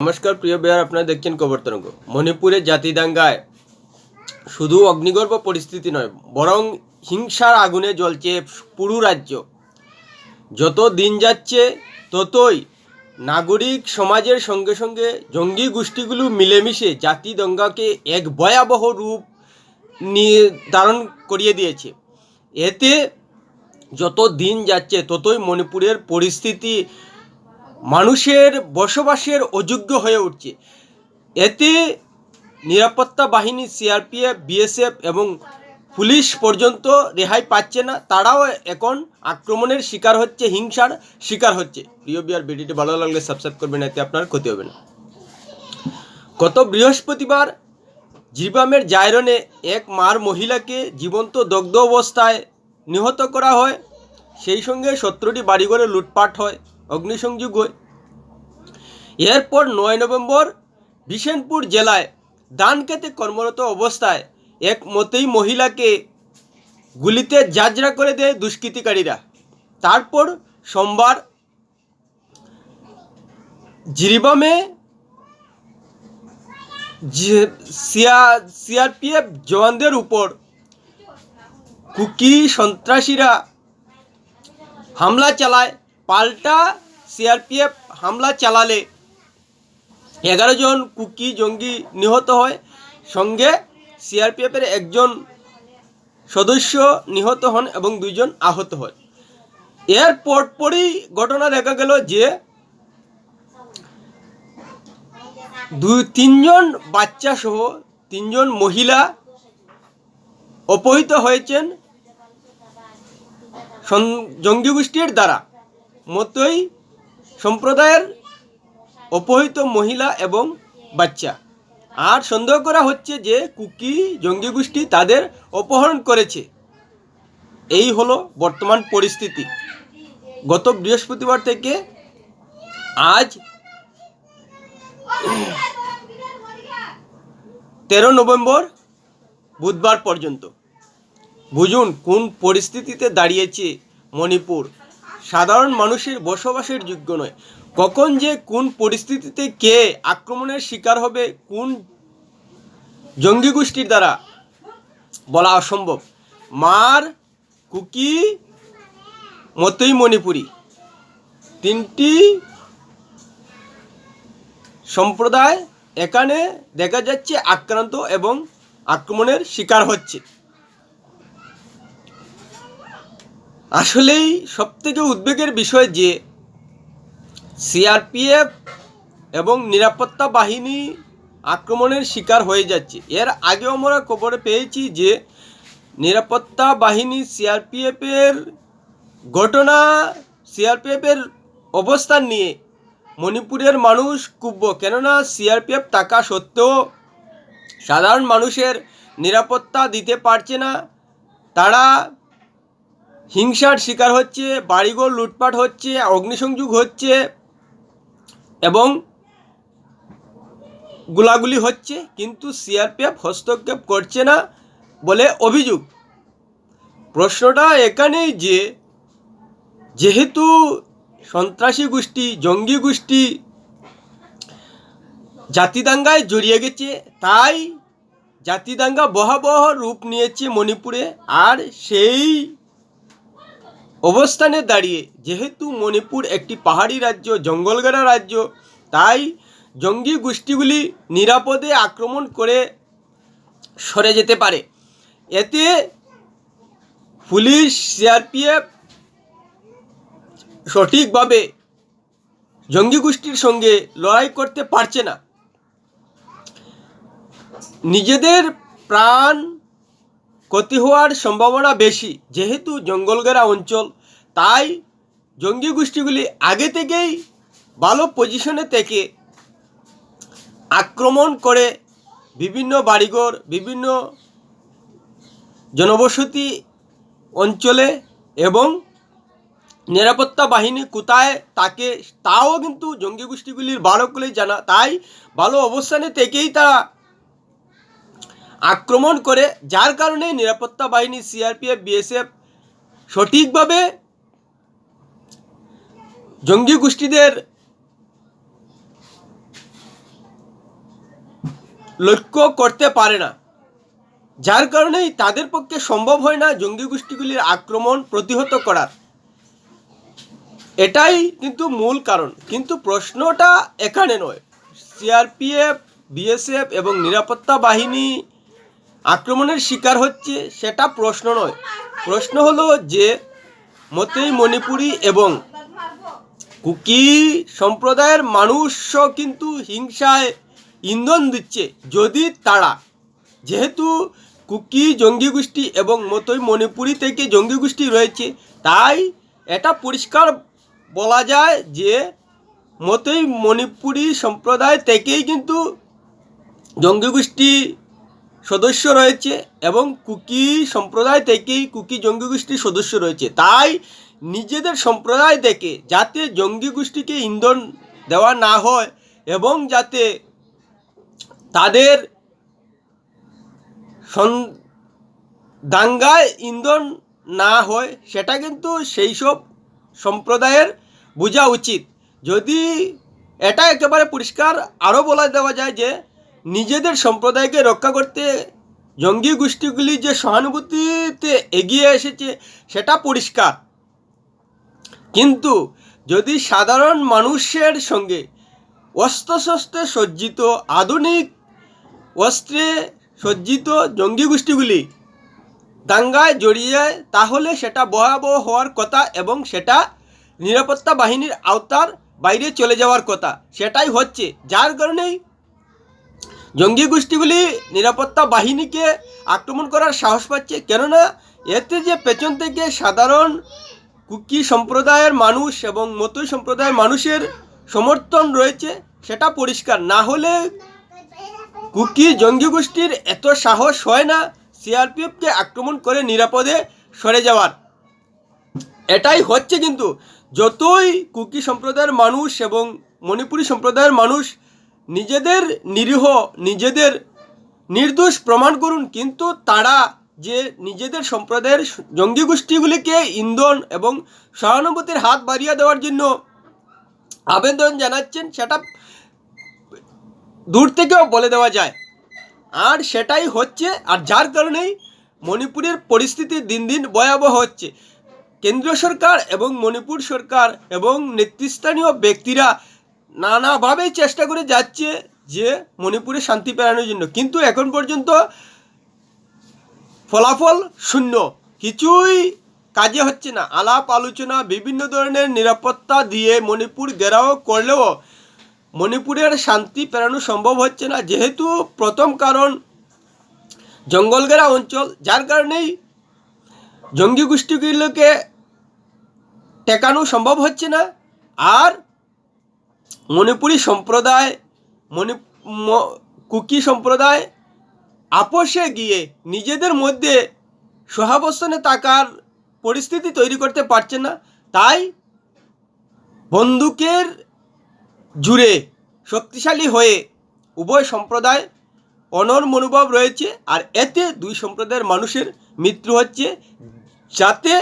নমস্কার, প্রিয় বেয়ার আপনারা দেখছেন খবর তরঙ্গ। মণিপুরের জাতিদাঙ্গায়। শুধু অগ্নিগর্ভ পরিস্থিতি নয়, বরং হিংসার আগুনে জ্বলছে পুরো রাজ্য। যত দিন যাচ্ছে, ততই নাগরিক সমাজের সঙ্গে সঙ্গে জঙ্গি গোষ্ঠীগুলো মিলেমিশে জাতি দঙ্গাকে এক ভয়াবহ রূপ নিয়ে ধারণ করিয়ে দিয়েছে। এতে যত দিন যাচ্ছে, ততই মণিপুরের পরিস্থিতি মানুষের বসবাসের অযোগ্য হয়ে উঠছে। এতে নিরাপত্তা বাহিনী, সিআরপিএফ, বিএসএফ এবং পুলিশ পর্যন্ত রেহাই পাচ্ছে না। তারাও এখন আক্রমণের শিকার হচ্ছে, হিংসার শিকার হচ্ছে। প্রিয় বিয়ার ভিডিওটি ভালো লাগলে সাবস্ক্রাইব করবেন, এতে আপনার ক্ষতি হবে না। গত বৃহস্পতিবার জিরবামের জায়রনে এক মার মহিলাকে জীবন্ত দগ্ধ অবস্থায় নিহত করা হয়। সেই সঙ্গে সতেরোটি বাড়িঘরে লুটপাট হয়। অগ্নিসংযোগ এরপর নয় নভেম্বর বিশেনপুর জেলায় ধান খেতে কর্মরত অবস্থায় এক মতেই মহিলাকে গুলিতে জাজরা করে দেয় দুষ্কৃতিকারীরা। তারপর সোমবার জিরিবামে সিআরপিএফ জওয়ানদের উপর কুকি সন্ত্রাসীরা হামলা চালায়। পাল্টা সিআরপিএফ হামলা চালালে এগারো জন কুকি জঙ্গি নিহত হয়। সঙ্গে সিআরপিএফের একজন সদস্য নিহত হন এবং দুইজন আহত হয়। এর পরপরই ঘটনা দেখা গেল যে দুই তিনজন বাচ্চা সহ তিনজন মহিলা অপহৃত হয়েছেন জঙ্গি গোষ্ঠীর দ্বারা। মতোই সম্প্রদায়ের অপহৃত মহিলা এবং বাচ্চা। আর সন্দেহ করা হচ্ছে যে কুকি, জঙ্গি গোষ্ঠী তাদের অপহরণ করেছে। এই হলো বর্তমান পরিস্থিতি। গত বৃহস্পতিবার থেকে আজ তেরো নভেম্বর বুধবার পর্যন্ত। বুঝুন কোন পরিস্থিতিতে দাঁড়িয়েছে মণিপুর। সাধারণ মানুষের বসবাসের যোগ্য নয়। কখন যে কোন পরিস্থিতিতে কে আক্রমণের শিকার হবে, কোন জঙ্গি গোষ্ঠীর দ্বারা বলা অসম্ভব। মার, কুকি, মতই মণিপুরী। তিনটি সম্প্রদায় এখানে দেখা যাচ্ছে আক্রান্ত এবং আক্রমণের শিকার হচ্ছে। আসলেই সবথেকে উদ্বেগের বিষয় যে সিআরপিএফ এবং নিরাপত্তা বাহিনী আক্রমণের শিকার হয়ে যাচ্ছে। এর আগেও আমরা খবরে পেয়েছি যে নিরাপত্তা বাহিনী সিআরপিএফের ঘটনা, সিআরপিএফের অবস্থান নিয়ে মণিপুরের মানুষ কুব্য কেননা সিআরপিএফ টাকা সত্ত্বেও সাধারণ মানুষের নিরাপত্তা দিতে পারছে না। তারা হিংসার শিকার হচ্ছে, বাড়িঘর লুটপাট হচ্ছে, অগ্নিসংযোগ হচ্ছে এবং গুলাগুলি হচ্ছে, কিন্তু সিআরপিএফ হস্তক্ষেপ করছে না বলে অভিযোগ। প্রশ্নটা এখানেই যে যেহেতু সন্ত্রাসী গোষ্ঠী, জঙ্গি গোষ্ঠী জাতিদাঙ্গায় জড়িয়ে গেছে, তাই জাতিদাঙ্গা বহাবহ রূপ নিয়েছে মণিপুরে, আর সেই অবস্থানে দাঁড়িয়ে, যেহেতু মণিপুর একটি পাহাড়ি রাজ্য, জঙ্গলগড়া রাজ্য, তাই জঙ্গি গোষ্ঠীগুলি নিরাপদে আক্রমণ করে সরে যেতে পারে। এতে পুলিশ, সিআরপিএফ সঠিকভাবে জঙ্গি গোষ্ঠীর সঙ্গে লড়াই করতে পারছে না। নিজেদের প্রাণ ক্ষতি হওয়ার সম্ভাবনা বেশি, যেহেতু জঙ্গলগেরা অঞ্চল তাই জঙ্গি গোষ্ঠীগুলি আগে থেকেই ভালো পজিশনে থেকে আক্রমণ করে বিভিন্ন বাড়িঘর, বিভিন্ন জনবসতি অঞ্চলে এবং নিরাপত্তা বাহিনী কোথায় তাকে, তাও কিন্তু জঙ্গি গোষ্ঠীগুলির ভালো করে জানা। তাই ভালো অবস্থানে থেকেই তারা আক্রমণ করে, যার কারণে নিরাপত্তা বাহিনী সিআরপিএফ বিএসএফ সঠিকভাবে জঙ্গি গোষ্ঠীদের লক্ষ্য করতে পারে না। যার কারণেই তাদের পক্ষে সম্ভব হয় না জঙ্গি গোষ্ঠীগুলির আক্রমণ প্রতিহত করার। এটাই কিন্তু মূল কারণ। কিন্তু প্রশ্নটা এখানে নয়। সিআরপিএফ, বিএসএফ এবং নিরাপত্তা বাহিনী আক্রমণের শিকার হচ্ছে সেটা প্রশ্ন নয়। প্রশ্ন হলো যে মতেই মণিপুরি এবং কুকি সম্প্রদায়ের মানুষও কিন্তু হিংসায় ইন্ধন দিচ্ছে, যদি তারা। যেহেতু কুকি জঙ্গি গোষ্ঠী এবং মতোই মণিপুরি থেকে জঙ্গি গোষ্ঠী রয়েছে, তাই এটা পরিষ্কার বলা যায় যে মতোই মণিপুরি সম্প্রদায় থেকেই কিন্তু জঙ্গি গোষ্ঠী সদস্য রয়েছে এবং কুকি সম্প্রদায় থেকেই কুকি জঙ্গি গোষ্ঠীর সদস্য রয়েছে। তাই নিজেদের সম্প্রদায় থেকে যাতে জঙ্গি গোষ্ঠীকে ইন্ধন দেওয়া না হয় এবং যাতে তাদের দাঙ্গায় ইন্ধন না হয়, সেটা কিন্তু সেই সব সম্প্রদায়ের বোঝা উচিত। যদি এটা একেবারে পরিষ্কার আরও বলা দেওয়া যায় যে, নিজেদের সম্প্রদায়কে রক্ষা করতে জঙ্গি গোষ্ঠীগুলি যে সহানুভূতিতে এগিয়ে এসেছে, সেটা পরিষ্কার। কিন্তু যদি সাধারণ মানুষের সঙ্গে অস্ত্রশস্ত্রে সজ্জিত আধুনিক অস্ত্রে সজ্জিত জঙ্গি গোষ্ঠীগুলি দাঙ্গায় জড়িয়ে যায় তাহলে সেটা ভয়াবহ হওয়ার কথা এবং সেটা নিরাপত্তা বাহিনীর আওতার বাইরে চলে যাওয়ার কথা। সেটাই হচ্ছে। যার কারণেই জঙ্গি গোষ্ঠীগুলি নিরাপত্তা বাহিনীকে আক্রমণ করার সাহস পাচ্ছে। কেননা, এতে যে পেছন থেকে সাধারণ কুকি সম্প্রদায়ের মানুষ এবং মতই সম্প্রদায়ের মানুষের সমর্থন রয়েছে, সেটা পরিষ্কার। না হলে কুকি জঙ্গি গোষ্ঠীর এত সাহস হয় না, সিআরপিএফকে আক্রমণ করে নিরাপদে সরে যাওয়ার। এটাই হচ্ছে কিন্তু, যতই কুকি সম্প্রদায়ের মানুষ এবং মণিপুরী সম্প্রদায়ের মানুষ নিজেদের নিরীহ, নিজেদের নির্দোষ প্রমাণ করুন, কিন্তু তারা যে নিজেদের সম্প্রদায়ের জঙ্গি গোষ্ঠীগুলিকে ইন্ধন এবং সহানুভূতির হাত বাড়িয়ে দেওয়ার জন্য আবেদন জানাচ্ছেন, সেটা দূর থেকেও বলে দেওয়া যায়। আর সেটাই হচ্ছে, আর যার কারণেই মণিপুরের পরিস্থিতি দিন দিন ভয়াবহ হচ্ছে। কেন্দ্রীয় সরকার এবং মণিপুর সরকার এবং নেতৃস্থানীয় ব্যক্তিরা নানাভাবেই চেষ্টা করে যাচ্ছে যে মণিপুরে শান্তি ফেরানোর জন্য। কিন্তু এখন পর্যন্ত ফলাফল শূন্য। কিছুই কাজে হচ্ছে না। আলাপ, আলোচনা, বিভিন্ন ধরনের নিরাপত্তা দিয়ে মণিপুর ঘেরাও করলেও মণিপুরের শান্তি পেরানো সম্ভব হচ্ছে না। যেহেতু প্রথম কারণ জঙ্গলঘেরা অঞ্চল, যার কারণেই জঙ্গি গোষ্ঠীগুলোকে টেকানো সম্ভব হচ্ছে না। আর মণিপুরি সম্প্রদায়, মণি কুকি সম্প্রদায় আপোষে গিয়ে নিজেদের মধ্যে সহাবস্থানে থাকার পরিস্থিতি তৈরি করতে পারছে না। তাই বন্দুকের জুড়ে শক্তিশালী হয়ে উভয় সম্প্রদায় অনর মনোভাব রয়েছে আর এতে দুই সম্প্রদায়ের মানুষের মৃত্যু হচ্ছে। যাতে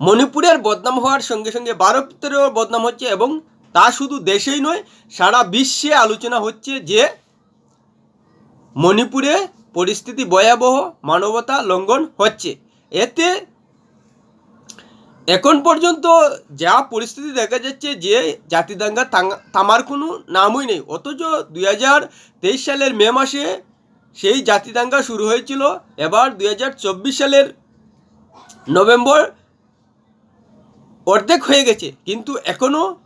মণিপুরের বদনাম হওয়ার সঙ্গে সঙ্গে ভারতেরও বদনাম হচ্ছে এবং তা শুধু দেশেই নয়, সারা বিশ্বে আলোচনা হচ্ছে যে মণিপুরে পরিস্থিতি ভয়াবহ মানবতা লঙ্ঘন হচ্ছে। এতে এখন পর্যন্ত যা পরিস্থিতি দেখা যাচ্ছে যে জাতিদাঙ্গা তাঙ্গা- থামার কোনো নামই নেই। অথচ দুই হাজার তেইশ সালের মে মাসে সেই জাতিদাঙ্গা শুরু হয়েছিল। এবার দুই হাজার চব্বিশ সালের নভেম্বর অর্ধেক হয়ে গেছে। কিন্তু এখনও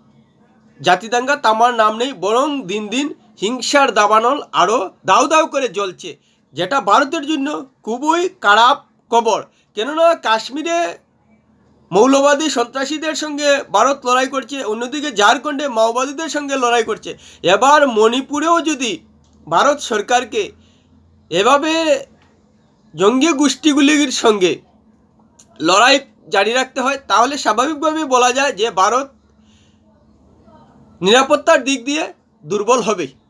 জাতিদাঙ্গা তামার নাম নেই, বরং দিন দিন হিংসার দাবানল আরও দাউ দাউ করে জ্বলছে, যেটা ভারতের জন্য খুবই খারাপ খবর। কেননা কাশ্মীরে মৌলবাদী সন্ত্রাসীদের সঙ্গে ভারত লড়াই করছে, অন্যদিকে ঝাড়খণ্ডে মাওবাদীদের সঙ্গে লড়াই করছে। এবার মণিপুরেও যদি ভারত সরকারকে এভাবে জঙ্গি গোষ্ঠীগুলির সঙ্গে লড়াই জারি রাখতে হয়, তাহলে স্বাভাবিকভাবে বলা যায় যে ভারত নিরাপত্তার দিক দিয়ে দুর্বল হবে।